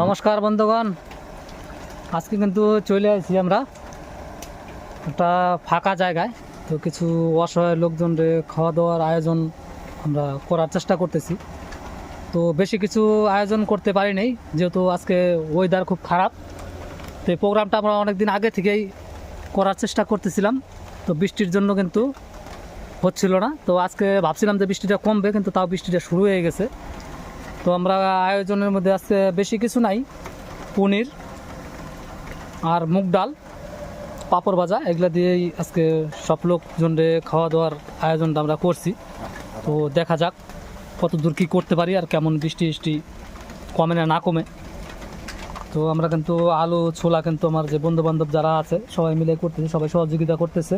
নমস্কার বন্ধুগণ। আজকে কিন্তু চলে আসছি আমরা একটা ফাঁকা জায়গায়। তো কিছু অসহায় লোকজনরে খাওয়া দাওয়ার আয়োজন আমরা করার চেষ্টা করতেছি। তো বেশি কিছু আয়োজন করতে পারি নাই, যেহেতু আজকে ওয়েদার খুব খারাপ। তো এই প্রোগ্রামটা আমরা অনেক দিন আগে থেকেই করার চেষ্টা করতেছিলাম। তো বৃষ্টির জন্য কিন্তু হচ্ছিল না। তো আজকে ভাবছিলাম যে বৃষ্টিটা কমবে, কিন্তু তাও বৃষ্টিটা শুরু হয়ে গেছে। তো আমরা আয়োজনের মধ্যে আজকে বেশি কিছু নাই। পনির আর মুগ ডাল, পাঁপড় ভাজা, এগুলো দিয়েই আজকে সব লোকজনরে খাওয়া দাওয়ার আয়োজনটা আমরা করছি। তো দেখা যাক কত দূর কী করতে পারি আর কেমন বৃষ্টি বৃষ্টি কমে না না কমে। তো আমরা কিন্তু আলু, ছোলা কিন্তু আমার যে বন্ধু বান্ধব যারা আছে, সবাই মিলে করতেছে, সবাই সহযোগিতা করতেছে।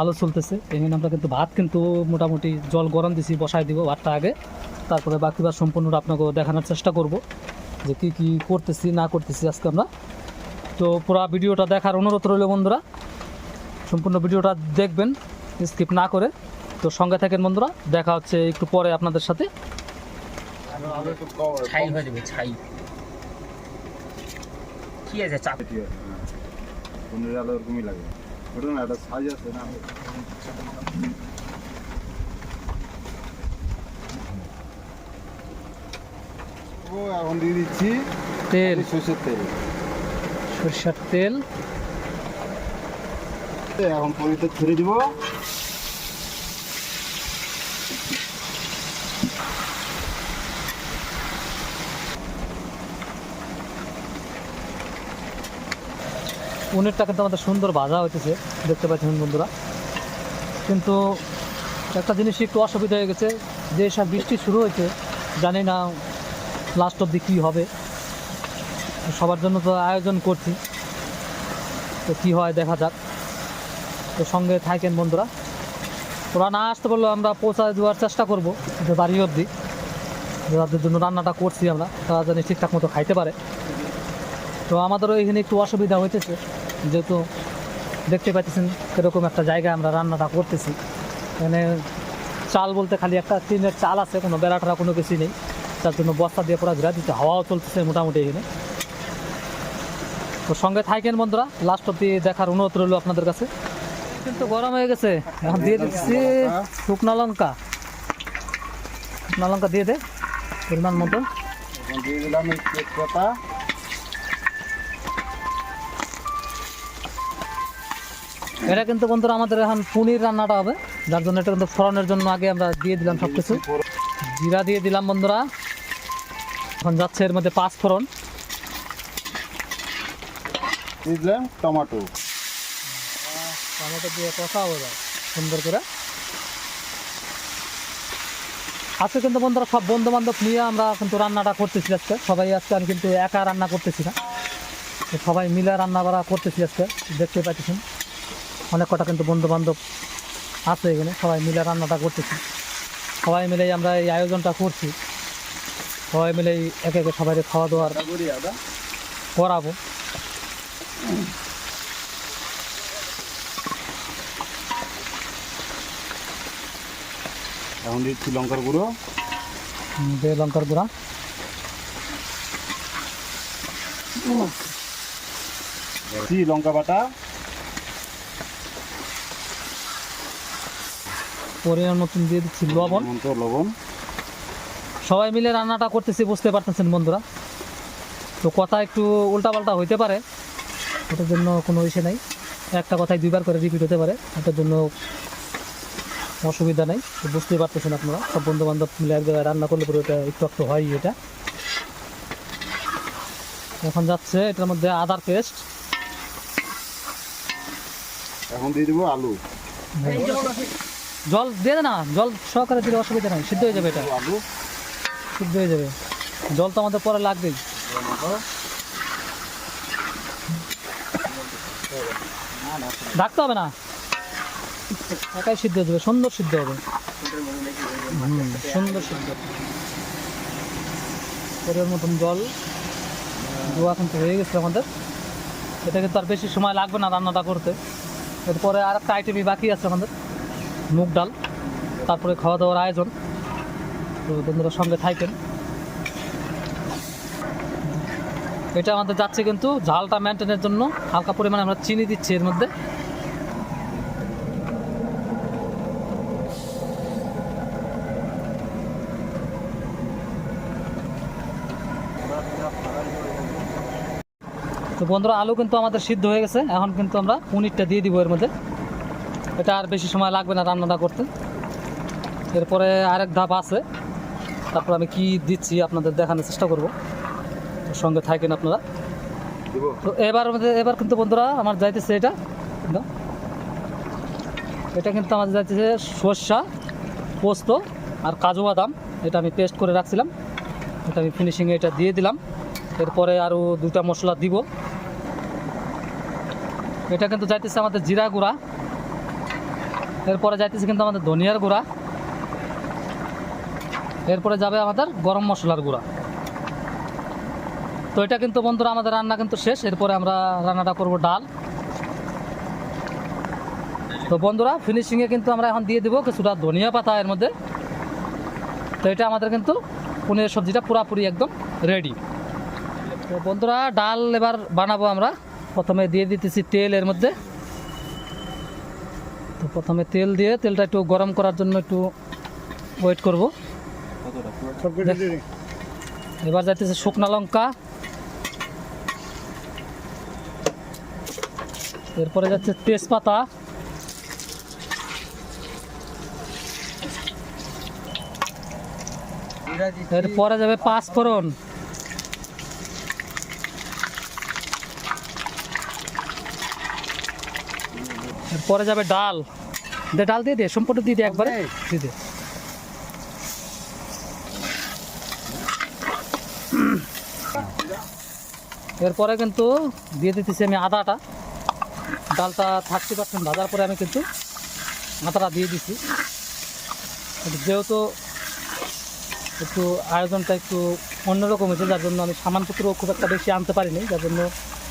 আলু চলতেছে এখানে আমরা কিন্তু ভাত কিন্তু মোটামুটি জল গরম দিছি বসাই দিব ভাতটা আগে। তারপরে বাকিবার সম্পূর্ণটা আপনাকে দেখানোর চেষ্টা করব যে কি কি করতেছি না করতেছি আজকে আমরা। তো পুরো ভিডিওটা দেখার অনুরোধ রইল বন্ধুরা। সম্পূর্ণ ভিডিওটা দেখবেন স্কিপ না করে। তো সঙ্গে থাকেন বন্ধুরা দেখা হচ্ছে একটু পরে আপনাদের সাথে। ছাই হয়ে যাবে ছাই। কি আছে চাপ? আলো এরকমই লাগে। ওটা না একটা সাইজ আছে না। এখন দিয়ে দিচ্ছি। তেল। সর্ষের তেল। সরিষার তেল। এখন ছড়িয়ে দিব। পনিরটা কিন্তু আমাদের সুন্দর ভাজা হইতেছে। দেখতে পাচ্ছেন বন্ধুরা। কিন্তু একটা জিনিস একটু অসুবিধা হয়ে গেছে। যে সব বৃষ্টি শুরু হয়েছে জানি না লাস্ট অব্দি কী হবে। সবার জন্য তো আয়োজন করছি। তো কী হয় দেখা যাক। তো সঙ্গে থাকেন বন্ধুরা। ওরা না আসতে পারলেও আমরা পৌঁছা দেওয়ার চেষ্টা করব যে বাড়ি অবধি। যাদের জন্য রান্নাটা করছি আমরা। তারা যেন ঠিকঠাক মতো খাইতে পারে। তো আমাদেরও এখানে একটু অসুবিধা হইতেছে। যেহেতু দেখতে পাচ্ছেন কীরকম একটা জায়গায় আমরা রান্নাটা করতেছি। এখানে চাল বলতে খালি একটা টিনের চাল আছে, কোনো বেড়াটা কোনো কিছু নেই। তার জন্য বস্তা দিয়ে পুরো ঘিরা দিতে হাওয়াও চলতেছে মোটামুটি এখানে। তো সঙ্গে থাকেন বন্ধুরা লাস্ট অব্দি দেখার অনুরোধ রইল আপনাদের কাছে। কিন্তু গরম হয়ে গেছে। এখন দিয়ে দিচ্ছি শুকনা লঙ্কা। শুকনা লঙ্কা দিয়ে দে পরিমাণ মতো। দিয়ে দিলাম তেজপাতা। এটা কিন্তু বন্ধুরা আমাদের এখন পনির রান্নাটা হবে। যার জন্য এটা কিন্তু ফোড়নের জন্য আগে আমরা দিয়ে দিলাম সব কিছু জিরা দিয়ে দিলাম বন্ধুরা। এখন যাচ্ছে এর মধ্যে পাঁচ ফোড়ন। দিলাম টমেটো। টমেটো দিয়ে কষা হবে সুন্দর করে। আজকে কিন্তু বন্ধুরা সব বন্ধু বান্ধব নিয়ে আমরা কিন্তু রান্নাটা করতেছি আজকে। সবাই আজকে আমি কিন্তু একা রান্না করতেছি না। সবাই মিলে রান্না করা করতেছি আজকে দেখতে পাচ্ছেন অনেক কটা কিন্তু বন্ধু বান্ধব আছে এখানে সবাই মিলে রান্নাটা করতেছি। সবাই মিলেই আমরা এই আয়োজনটা করছি। সবাই মিলেই একে একে সবাই খাওয়া দাওয়ার করাবো। এখন দিচ্ছি লঙ্কার গুঁড়ো। দিয়ে লঙ্কার গুঁড়া। দিচ্ছি লঙ্কা বাটা? পরিমাণ মতন দিয়ে দিচ্ছি লবণ। লবণ। সবাই মিলে রান্নাটা করতেছি বুঝতে পারতেছেন বন্ধুরা। তো কথা একটু উল্টাপাল্টা হইতে পারে ওটার জন্য কোনো ইসে নাই। একটা কথাই দুইবার করে রিপিট হতে পারে ওটার জন্য অসুবিধা নেই। বুঝতেই পারতেছেন আপনারা সব বন্ধু বান্ধব মিলে এক জায়গায় রান্না করলে পরে ওটা একটু একটু হয় এটা। এখন যাচ্ছে এটার মধ্যে আদার পেস্ট এখন দিয়ে দিব আলু। জল দিয়ে না জল সহকারে দিলে অসুবিধা নাই সিদ্ধ হয়ে যাবে এটা। আলু। সিদ্ধ হয়ে যাবে। জল তো আমাদের পরে লাগবেই। ডাকতে হবে না। একাই সিদ্ধ হয়ে যাবে, সুন্দর সিদ্ধ হবে। সুন্দর সিদ্ধ। মতন জল দোয়া কিন্তু হয়ে গেছে আমাদের। এটা কিন্তু আর বেশি সময় লাগবে না রান্নাটা করতে। এরপরে আর একটা আইটেমই বাকি আছে আমাদের। মুগ ডাল, তারপরে খাওয়া দাওয়ার আয়োজন। তো বন্ধুরা সঙ্গে থাকেন। এটা আমাদের যাচ্ছে কিন্তু ঝালটা মেনটেনের জন্য। হালকা পরিমাণে আমরা চিনি দিচ্ছি এর মধ্যে। তো বন্ধুরা, আলু কিন্তু আমাদের সিদ্ধ হয়ে গেছে। এখন কিন্তু আমরা পনিরটা দিয়ে দিব এর মধ্যে। এটা আর বেশি সময় লাগবে না রান্নাটা করতে। এরপরে আরেক ধাপ আছে। তারপর আমি কি দিচ্ছি আপনাদের দেখানোর চেষ্টা করব। সঙ্গে থাকেন আপনারা। তো এবার এবার কিন্তু বন্ধুরা আমার যাইতেছে এটা। এটা। কিন্তু আমাদের যাইতেছে সর্ষা পোস্ত আর কাজু বাদাম। এটা আমি পেস্ট করে রাখছিলাম। এটা আমি ফিনিশিংয়ে এটা দিয়ে দিলাম। এরপরে আরও দুটা মশলা দিব। এটা কিন্তু যাইতেছে আমাদের জিরা গুঁড়া। এরপরে যাইতেছে কিন্তু আমাদের ধনিয়ার গুঁড়া। এরপরে যাবে আমাদের গরম মশলার গুঁড়া। তো এটা কিন্তু বন্ধুরা, আমাদের রান্না কিন্তু শেষ। এরপরে আমরা রান্নাটা করব ডাল। তো বন্ধুরা ফিনিশিংয়ে কিন্তু আমরা এখন দিয়ে দেবো কিছুটা ধনিয়া পাতা এর মধ্যে। তো এটা আমাদের কিন্তু পনিরের সবজিটা পুরাপুরি একদম রেডি তো বন্ধুরা, ডাল এবার বানাবো আমরা। প্রথমে দিয়ে দিতেছি তেল এর মধ্যে। তো প্রথমে তেল দিয়ে তেলটা একটু গরম করার জন্য একটু ওয়েট করব। এবার যাইতেছে শুকনা লঙ্কা। এরপরে যাচ্ছে তেজপাতা। এরপরে যাবে পাঁচ ফোড়ন এরপরে যাবে ডাল। দে ডাল দিয়ে দে সম্পূর্ণ দিয়ে দে একবারে। দিয়ে দে। এরপরে কিন্তু দিয়ে দিতেছি আমি আদাটা। ডালটা থার্টি পার্সেন্ট ভাজার পরে আমি কিন্তু আদাটা দিয়ে দিছি। যেহেতু একটু আয়োজনটা একটু অন্যরকম হয়েছে, যার জন্য আমি সামানপত্র খুব একটা বেশি আনতে পারিনি। যার জন্য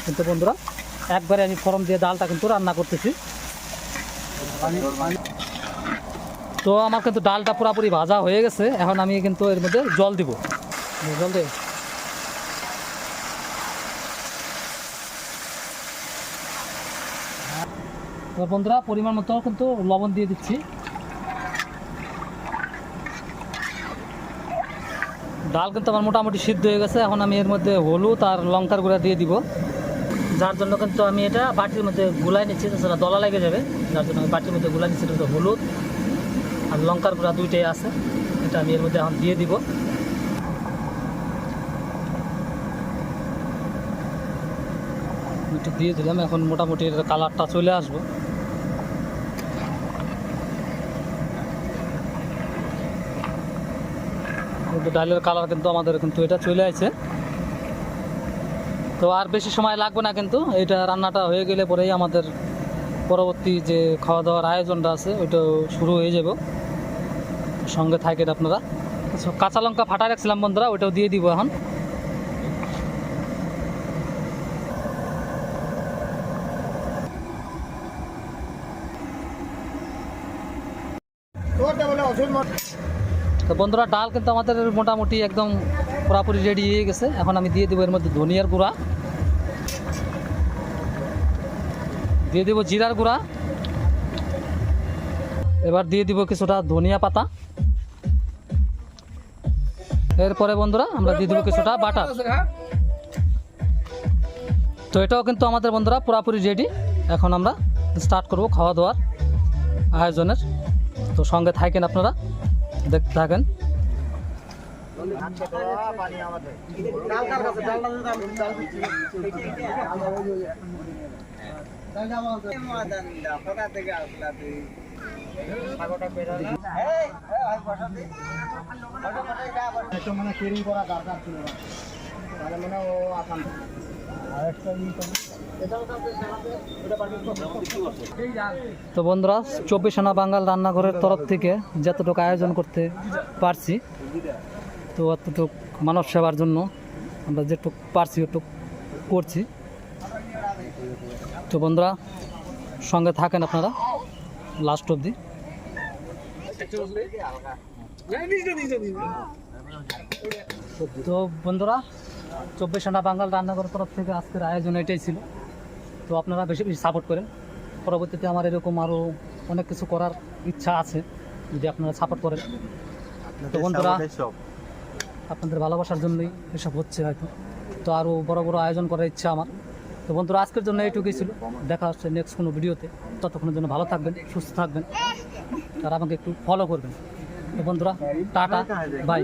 কিন্তু বন্ধুরা, একবারে আমি ফরম দিয়ে ডালটা কিন্তু রান্না করতেছি। তো আমার কিন্তু ডালটা পুরোপুরি ভাজা হয়ে গেছে। এখন আমি কিন্তু এর মধ্যে জল দিব। জল দে তো বন্ধুরা, পরিমাণ মতো কিন্তু লবণ দিয়ে দিচ্ছি। ডাল কিন্তু আমার মোটামুটি সিদ্ধ হয়ে গেছে। এখন আমি এর মধ্যে হলুদ আর লঙ্কার গুঁড়া দিয়ে দিব। যার জন্য কিন্তু আমি এটা বাটির মধ্যে গুলাই নিচ্ছি তাছাড়া দলা লেগে যাবে। যার জন্য আমি বাটির মধ্যে গুলাই নিচ্ছি, এটা হলুদ আর লঙ্কার গুঁড়া দুইটাই আছে। এটা আমি এর মধ্যে এখন দিয়ে দিব। একটু দিয়ে দিলাম, এখন মোটামুটি এর কালারটা চলে আসবে। কিন্তু ডালের কালার কিন্তু আমাদের কিন্তু এটা চলে আছে তো আর বেশি সময় লাগবে না কিন্তু, এটা রান্নাটা হয়ে গেলে পরেই আমাদের পরবর্তী যে খাওয়া দাওয়ার আয়োজনটা আছে ওইটা শুরু হয়ে যাব। সঙ্গে থাকেন আপনারা। কিছু কাঁচা লঙ্কা ফাটা রাখছিলাম বন্ধুরা, ওইটাও দিয়ে দিব এখন তোরটা বলে ওষুধ মত তো বন্ধুরা, ডাল কিন্তু আমাদের মোটামুটি একদম পুরাপুরি রেডি হয়ে গেছে। এখন আমি দিয়ে দেবো এর মধ্যে ধনিয়ার গুঁড়া। দিয়ে দেবো জিরার গুঁড়া। এবার দিয়ে দিব কিছুটা ধনিয়া পাতা। এরপরে বন্ধুরা, আমরা দিয়ে দেবো কিছুটা বাটার। তো এটাও কিন্তু আমাদের বন্ধুরা পুরাপুরি রেডি এখন আমরা স্টার্ট করব খাওয়া দাওয়ার আয়োজনের। তো সঙ্গে থাকেন আপনারা। দেখতে থাকেন। মানে কেরিং করা দরকার ছিল। মানে ও আসান। তো বন্ধুরা, চব্বিশ আনা বাঙ্গাল রান্নাঘরের তরফ থেকে যতটুকু আয়োজন করতে পারছি, তো অতটুকু মানব সেবার জন্য আমরা যেটুক পারছি ওটুক করছি। তো বন্ধুরা, সঙ্গে থাকেন আপনারা লাস্ট অবধি। তো বন্ধুরা চব্বিশ আনা বাঙাল রান্নাঘর তরফ থেকে আজকের আয়োজন এটাই ছিল। তো আপনারা বেশি বেশি সাপোর্ট করেন। পরবর্তীতে আমার এরকম আরও অনেক কিছু করার ইচ্ছা আছে যদি আপনারা সাপোর্ট করেন। তো বন্ধুরা আপনাদের ভালোবাসার জন্যই এসব হচ্ছে হয়তো তো আরও বড় বড় আয়োজন করার ইচ্ছা আমার। তো বন্ধুরা আজকের জন্য এইটুকুই ছিল। দেখা হচ্ছে নেক্সট কোনো ভিডিওতে। ততক্ষণের জন্য ভালো থাকবেন সুস্থ থাকবেন। আর আমাকে একটু ফলো করবেন। তো বন্ধুরা টাটা বাই